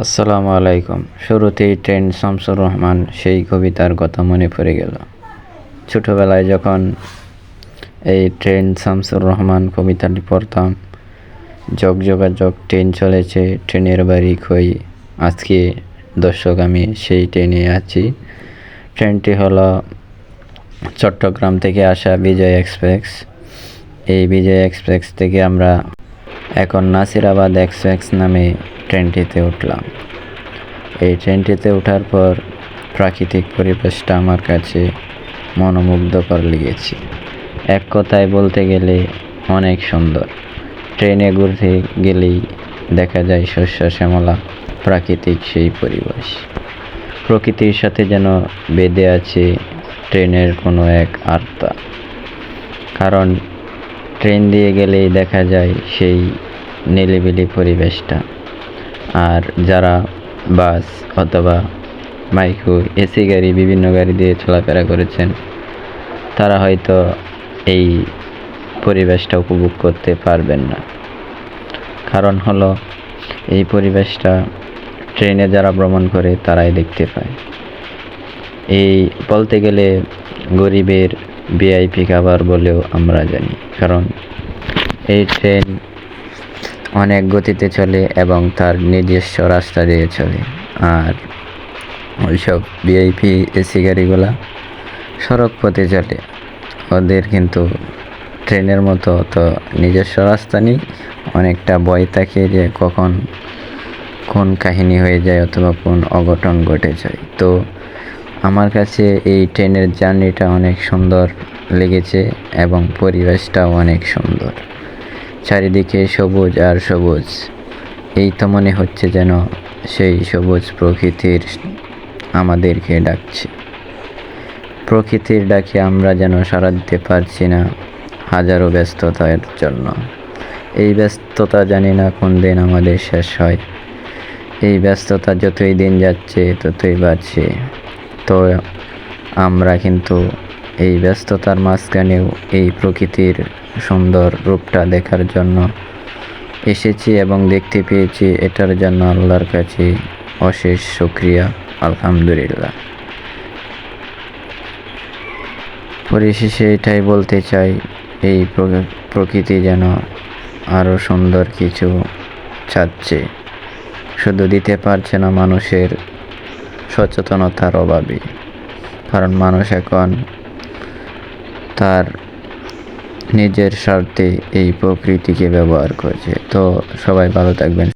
আসসালামু আলাইকুম। শুরুতেই ট্রেন শামসুর রহমান সেই কবিতার কথা মনে পড়ে গেল। ছোটোবেলায় যখন এই ট্রেন শামসুর রহমান কবিতাটি পড়তাম যোগ যোগাযোগ ট্রেন চলেছে, ট্রেনের বাড়ি খই। আজকে দর্শক, আমি সেই ট্রেনে আছি। ট্রেনটি হলো চট্টগ্রাম থেকে আসা বিজয় এক্সপ্রেস। এই বিজয় এক্সপ্রেস থেকে আমরা এখন নাসিরাবাদ এক্সপ্রেস নামে ট্রেনটিতে উঠলাম। এই ট্রেনটিতে ওঠার পর প্রাকৃতিক পরিবেশটা আমার কাছে মনোমুগ্ধকর লেগেছে। এক কথায় বলতে গেলে অনেক সুন্দর। ট্রেনে ঘুরতে গেলেই দেখা যায় শস্য, শ্যামলা, প্রাকৃতিক সেই পরিবেশ। প্রকৃতির সাথে যেন বেঁধে আছে ট্রেনের কোনো এক আর্তা কারণ ট্রেন দিয়ে গেলেই দেখা যায় সেই নিলিবিলি পরিবেশটা। আর যারা বাস অথবা মাইক্রো এসি গাড়ি, বিভিন্ন গাড়ি দিয়ে চলাফেরা করেছেন, তারা হয়তো এই পরিবেশটা উপভোগ করতে পারবেন না। কারণ হলো, এই পরিবেশটা ট্রেনে যারা ভ্রমণ করে তারাই দেখতে পায়। এই বলতে গেলে গরিবের ভিআইপি খাবার বলেও আমরা জানি, কারণ এই ট্রেন অনেক গতিতে চলে এবং তার নিজস্ব রাস্তা দিয়ে চলে। আর ওইসব ভিআইপি এসি গাড়িগুলা সড়ক পথে চলে। ওদের কিন্তু ট্রেনের মতো তো নিজস্ব রাস্তা নেই, অনেকটা ভয় থাকে যে কখন কোন কাহিনী হয়ে যায় অথবা কোন অঘটন ঘটে যায়। তো আমার কাছে এই ট্রেনের জার্নিটা অনেক সুন্দর লেগেছে এবং পরিবেশটাও অনেক সুন্দর। চারিদিকে সবুজ আর সবুজ। এই তো মনে হচ্ছে যেন সেই সবুজ প্রকৃতির আমাদেরকে ডাকছে। প্রকৃতির ডাকে আমরা যেন সাড়া দিতে পারছি না হাজারো ব্যস্ততার জন্য। এই ব্যস্ততা জানি না কোন দিন আমাদের শেষ হয়। এই ব্যস্ততা যতই দিন যাচ্ছে, ততই বাড়ছে। তো আমরা কিন্তু এই ব্যস্ততার মাঝখানেও এই প্রকৃতির সুন্দর রূপটা দেখার জন্য এসেছি এবং দেখতে পেয়েছি এটার জন্য আল্লাহর কাছে অশেষ শুক্রিয়া, আলহামদুলিল্লাহ। পরিশেষে এটাই বলতে চাই, এই প্রকৃতি যেন আরও সুন্দর কিছু চাচ্ছে। শুধু দিতে পারছে না মানুষের সচেতনতার অভাবে কারণ মানুষ এখন তার নিজের স্বার্থে এই প্রকৃতিকে ব্যবহার করছে। তো সবাই ভালো থাকবেন।